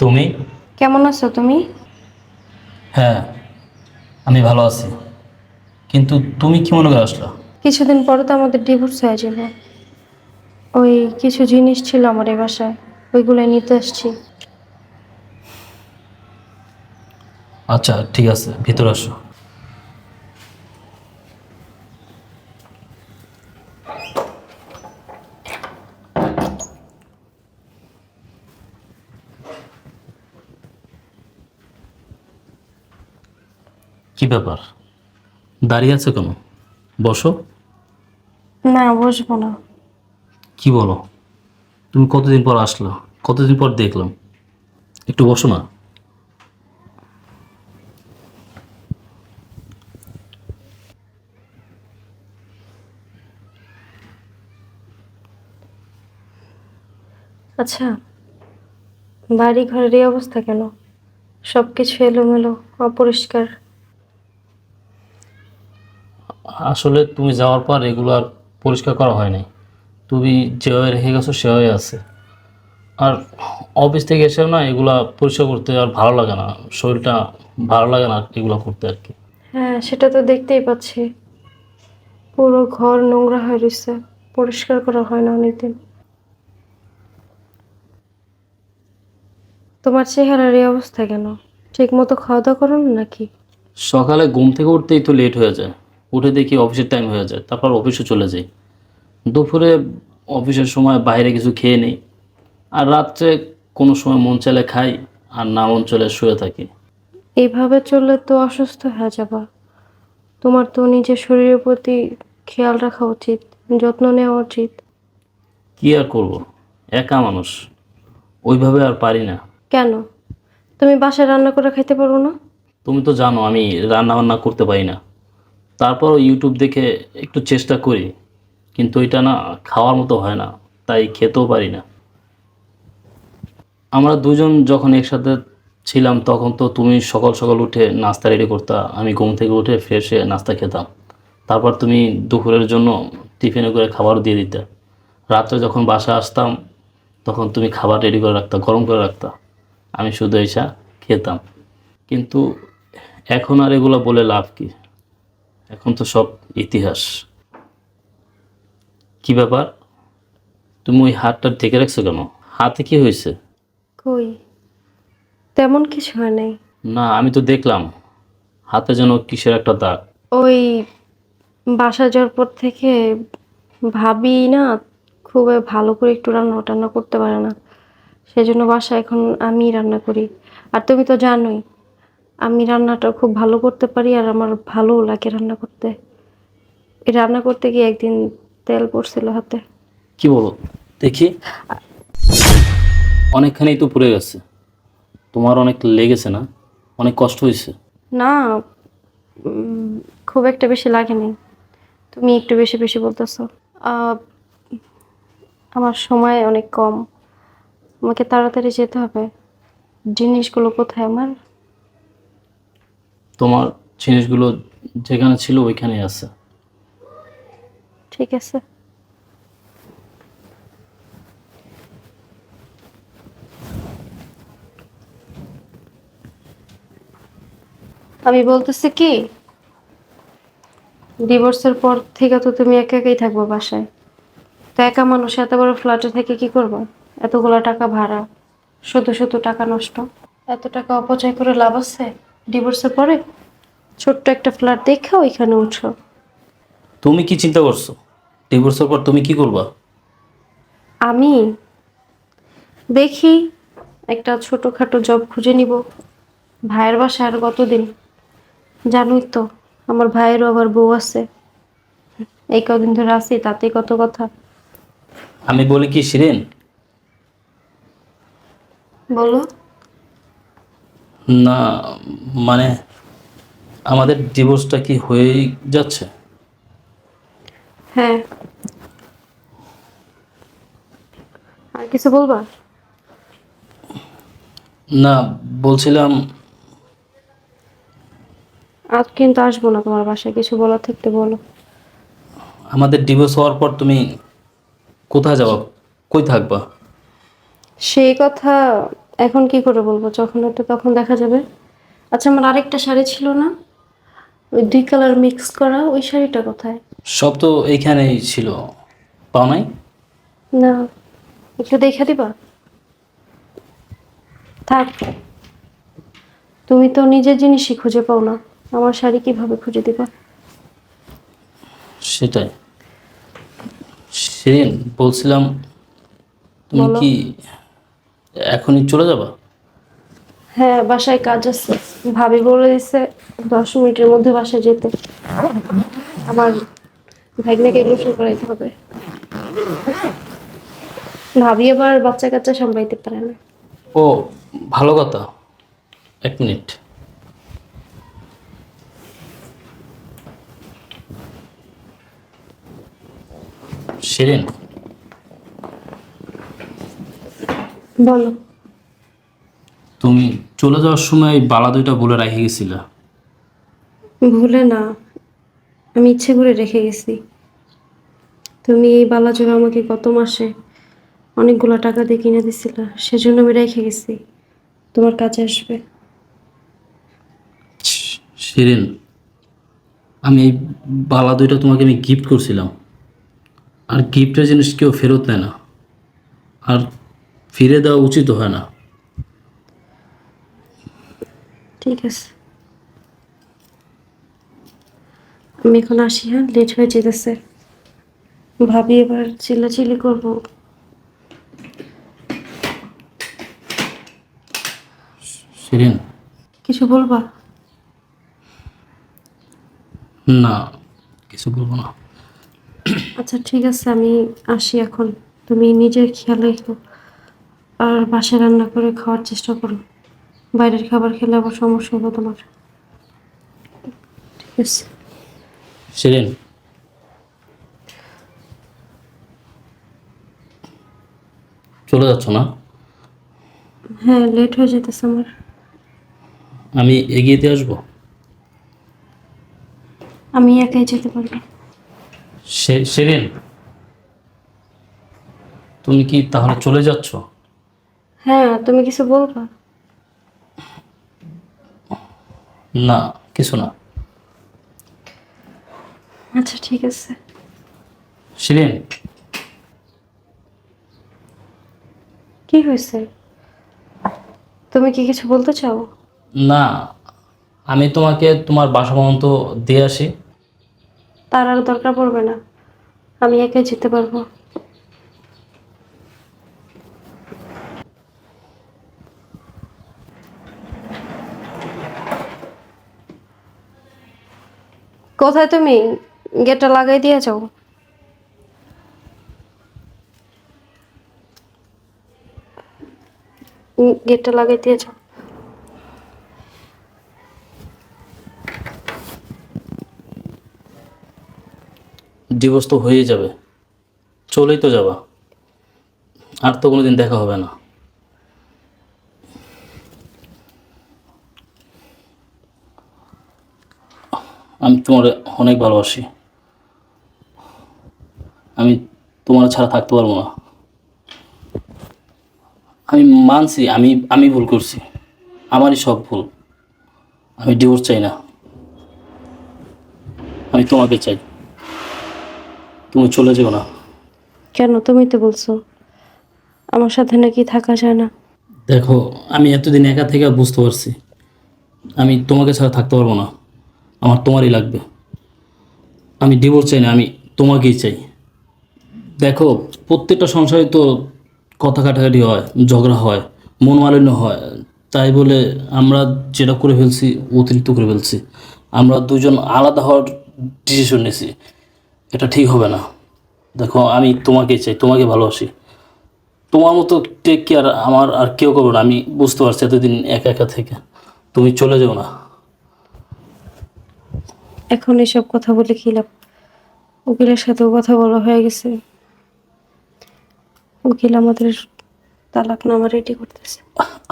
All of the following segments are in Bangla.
তুমি? কেমন আছো তুমি? হ্যাঁ আমি ভালো আছি। কিন্তু তুমি কি মনে করে আসলো? কিছুদিন পরে তো আমাদের ডিভোর্স হয়ে যাবে। ওই কিছু জিনিস ছিল আমার এ বাসায় ওইগুলো নিতে আসছি। আচ্ছা ঠিক আছে ভিতরে আসো। কি ব্যাপার? দাঁড়িয়ে আছে কেন? বসো। না বসবো না। কি বলো? তুমি কতদিন পর আসলা? কতদিন পর দেখলাম? একটু বসো না। আচ্ছা বাড়ি ঘরের এই অবস্থা কেন? সব কিছু এলোমেলো অপরিষ্কার। আসলে তুমি যাওয়ার পর এগুলো আর পরিষ্কার করা হয় নাই। তুমি যেভাবে রেখে গেছো সেভাবে আছে। আর অফিস থেকে এসেও না এগুলা পরিষ্কার করতে আর ভালো লাগে না। শরীরটা ভালো লাগে না এগুলো করতে আর কি। হ্যাঁ সেটা তো দেখতেই পাচ্ছি। পুরো ঘর নোংরা হয়ে রয়েছে। পরিষ্কার করা হয় না অনেকদিন। তোমার চেহারার এই অবস্থা কেন? ঠিক মতো খাওয়া দাওয়া করো না নাকি? সকালে ঘুম থেকে উঠতেই তো লেট হয়ে যায়। উঠে দেখি অফিসের টাইম হয়ে যায় তারপর অফিসে চলে যাই। দুপুরে অফিসের সময় বাইরে কিছু খেয়ে নিই আর রাত্রে কোনো সময় মন চাইলে খাই আর না মন চলে শুয়ে থাকি। এইভাবে চললে তো অসুস্থ হয়ে যাবা। তোমার তো নিজের শরীরের প্রতি খেয়াল রাখা উচিত যত্ন নেওয়া উচিত। কি আর করব? একা মানুষ ওইভাবে আর পারি না। কেন? তুমি বাসায় রান্না করে খাইতে পারো না? তুমি তো জানো আমি রান্না বান্না করতে পারি না। তারপর ইউটিউব দেখে একটু চেষ্টা করি, কিন্তু এটা না খাওয়ার মতো হয় না, তাই খেতেও পারি না। আমরা দুজন যখন একসাথে ছিলাম, তখন তো তুমি সকাল সকাল উঠে নাস্তা রেডি করতা, আমি ঘুম থেকে উঠে ফ্রেশ নাস্তা খেতাম। তারপর তুমি দুপুরের জন্য টিফিনে করে খাবার দিয়ে দিতে। রাত্রে যখন বাসা আসতাম, তখন তুমি খাবার রেডি করে রাখতা, গরম করে রাখতা। আমি শুধু এসা খেতাম। কিন্তু এখন আর এগুলো বলে লাভ কি? এখন তো সব ইতিহাস। কি ব্যাপার? তুমি ওই হাতটা ঢেকে রাখছো কেন? হাতে কি হয়েছে? কই? তেমন কিছু হয় নাই। না আমি তো দেখলাম। হাতে যেন কিসের একটা দাগ। ওই বাসা যাওয়ার পর থেকে ভাবি না খুব ভালো করে একটু রান্না টান্না করতে পারে না। সেই জন্য বাসা এখন আমি রান্না করি। আর তুমি তো জানোই আমি রান্নাটা খুব ভালো করতে পারি আর আমার ভালোও লাগে রান্না করতে। এই রান্না করতে গিয়ে একদিন তেল পড়ছিল হাতে। কি বলো? দেখি। অনেকখানেই তো পুড়ে গেছে। তোমার অনেক লেগেছে না? অনেক কষ্ট হয়েছে। না উম, খুব একটা বেশি লাগেনি। তুমি একটু বেশি বেশি বলতেছো। আহ, আমার সময় অনেক কম। আমাকে তাড়াতাড়ি যেতে হবে। জিনিসগুলো কোথায় আমার? তোমার জিনিসগুলো যেখানে ছিল ওইখানে আছে। ঠিক আছে। আমি বলতেছি কি ডিভোর্সের পর থেকে তো তুমি একা একাই থাকব বাসায়। তো একা মানুষ এত বড় ফ্ল্যাটে থেকে কি করব? এতগুলো টাকা ভাড়া শুধু শুধু টাকা নষ্ট। এত টাকা অপচয় করে লাভ আছে? ডিভোর্সের পরে ছোট্ট একটা ফ্ল্যাট দেখে ওইখানে উঠো। তুমি কি চিন্তা করছ? ডিভোর্সের পর তুমি কি করবা? আমি দেখি একটা ছোটোখাটো জব খুঁজে নিব। ভাইয়ের বাসায় আর কতদিন? জানোই তো আমার ভাইয়েরও আবার বউ আছে। এই কদিন ধরে আছি তাতে কত কথা। আমি বলি কি শিরেন? বলো। না মানে আমাদের ডিভোর্সটা কি হয়েই যাচ্ছে? হ্যাঁ। আর কিছু বলবা? না বলছিলাম আজ কিন্তু আসব না তোমার বাসায় কিছু বলার থাকতে বলো। আমাদের ডিভোর্স হওয়ার পর তুমি কোথায় যাবা? কই থাকবা? সেই কথা এখন কি করে বলব? যখন ওটা তখন দেখা যাবে। আচ্ছা আমার আরেকটা শাড়ি ছিল না? ওই দুই কালার মিক্স করা ওই শাড়িটা কোথায়? সব তো এইখানেই ছিল। পাও নাই? না। একটু দেখে দিবা? থাক। তুমি তো নিজের জিনিসই খুঁজে পাও না। আমার শাড়ি কীভাবে খুঁজে দিবা? সেটাই। সেদিন বলছিলাম তুমি কি এখনই চলে যাবা? হ্যাঁ বাসায় কাজ আছে। ভাবি বলে দিছে দশ মিনিটের মধ্যে বাসায় যেতে। আমার ভাগ্নাকে গোসল করাইতে হবে। ভাবি আবার বাচ্চা কাচ্চা সামলাইতে পারে না। ও ভালো কথা। এক মিনিট। শিরিন। বলো। তুমি চলে যাওয়ার সময় বালা দুইটা বলে রেখে গেছিলা? ভুলে না। আমি ইচ্ছে করে রেখে গেছি। তুমি এই বালাজোর আমাকে গত মাসে অনেকগুলো টাকা দিয়ে কিনে দিছিলা সেজন্য আমি রেখে গেছি। তোমার কাছে আসবে। শিরিন আমি এই বালা দুইটা তোমাকে আমি গিফট করছিলাম। আর গিফটের জিনিস কেউ ফেরত নেয় না। আর ফিরে দেওয়া উচিত হয় না। ঠিক আছে। আমি এখন আসি হ্যাঁ? লেট হয়ে যেতেছে। ভাবি এবার চিল্লাচিল্লি করব। শিরিন। কিছু বলবা? না কিছু বলব না। আচ্ছা ঠিক আছে আমি আসি এখন। তুমি নিজের খেয়াল রেখো আর বাসায় রান্না করে খাওয়ার চেষ্টা করো বাইরের খাবার খেলে আবার সমস্যা হবে তোমার। ঠিক আছে। শিরিন। চলে যাচ্ছ না? হ্যাঁ লেট হয়ে যেতেছে আমার। আমি এগিয়ে দিয়ে আসব? আমি একাই যেতে পারব। শিরিন তুমি কি তাহলে চলে যাচ্ছ? হ্যাঁ তুমি কিছু বলবা? না কিছু না। আচ্ছা ঠিক আছে। শিরিন। কি হয়েছে? তুমি কি কিছু বলতে চাও? না আমি তোমাকে তোমার বাসা পর্যন্ত দিয়ে আসি। তার আর দরকার পড়বে না। আমি একাই যেতে পারব। কোথায় তুমি? গেটটা লাগাই দিয়ে যাও গেটটা লাগাই দিয়ে যাও ডিভোর্স তো হয়েই যাবে। চলেই তো যাবা। আর তো কোনোদিন দেখা হবে না। আমি তোমার অনেক ভালোবাসি। আমি তোমার ছাড়া থাকতে পারব না। আমি মানছি আমি আমি ভুল করছি। আমারই সব ভুল। আমি ডিভোর্স চাই না। আমি তোমাকে চাই। তুমি চলে যেও না। কেন? তুমি তো বলছো আমার সাথে নাকি থাকা যায় না। দেখো আমি এতদিন একা থেকে বুঝতে পারছি। আমি তোমাকে ছাড়া থাকতে পারব না। আমার তোমারই লাগবে। আমি ডিভোর্স চাই না, আমি তোমাকেই চাই। দেখো, প্রত্যেকটা সংসারে তো কথা কাটাকাটি হয়, ঝগড়া হয় মন মালিন্য হয়। তাই বলে আমরা যেটা করে ফেলছি, অতিরিক্ত করে ফেলছি। আমরা দুজন আলাদা হওয়ার ডিসিশন নিয়েছি এটা ঠিক হবে না। দেখো, আমি তোমাকেই চাই, তোমাকে ভালোবাসি। তোমার মতো টেক কেয়ার আমার আর কেউ করবে না। আমি বুঝতে পারছি এতদিন একা একা থেকে। তুমি চলে যাও না। এখন এসব কথা বলে কি লাভ? উকিলের সাথেও কথা বলা হয়ে গেছে। উকিল আমাদের তালাক নামা রেডি করতেছে।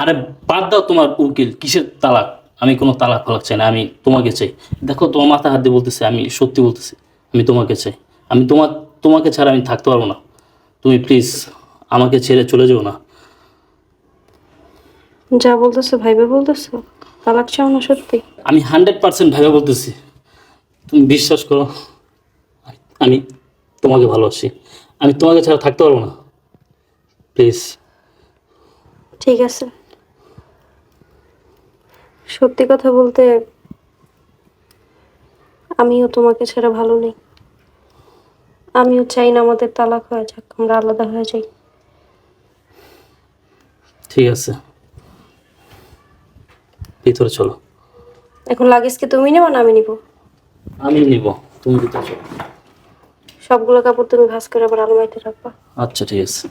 আরে বাদ দাও তোমার উকিল কিসের তালাক? আমি কোনো তালাক ফালাক চাই না আমি তোমাকে চাই। দেখো তোমার মাথা হাত দিয়ে বলতেছে আমি সত্যি বলতেছি আমি তোমাকে চাই। আমি তোমার তোমাকে ছাড়া আমি থাকতে পারব না। তুমি প্লিজ আমাকে ছেড়ে চলে যেও না। যা বলতেছো ভাইবে বলতেছো তালাক চাও না সত্যি? আমি হান্ড্রেড পার্সেন্ট ভাবে বলতেছি। তুমি বিশ্বাস করো আমি তোমাকে ভালোবাসি। আমি তোমাকে ছাড়া থাকতে পারব না। প্লিজ ঠিক আছে। সত্যি কথা বলতে আমিও তোমাকে ছাড়া ভালো নেই। আমিও চাই না আমাদের তালাক হয়ে যাক আমরা আলাদা হয়ে যাই। ঠিক আছে। ভিতরে চলো। এখন লাগেজ কি তুমি নেবা না আমি নিব? আমি নিব তুমি দিতে সবগুলো কাপড় তুমি ভাস করে আবার আলমারিতে রাখবা। আচ্ছা ঠিক আছে।